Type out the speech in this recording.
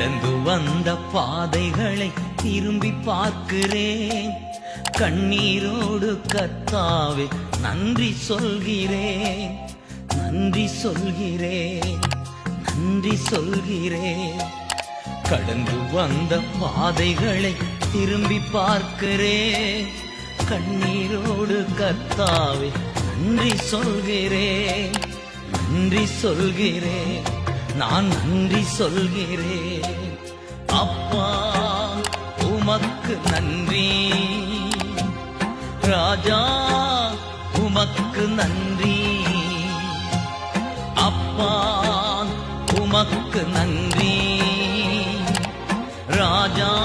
கடந்து வந்த பாதைகளை திரும்பி பார்க்கிறேன். கண்ணீரோடு கத்தாவே நன்றி சொல்கிறேன். நன்றி சொல்கிறேன். நன்றி சொல்கிறேன். கடந்து வந்த பாதைகளை திரும்பி பார்க்கிறேன். கண்ணீரோடு கத்தாவே நன்றி சொல்கிறேன். நன்றி சொல்கிறேன். நான் நன்றி சொல்கிறேன். அப்பா உமக்கு நன்றி. ராஜா உமக்கு நன்றி. அப்பா உமக்கு நன்றி. ராஜா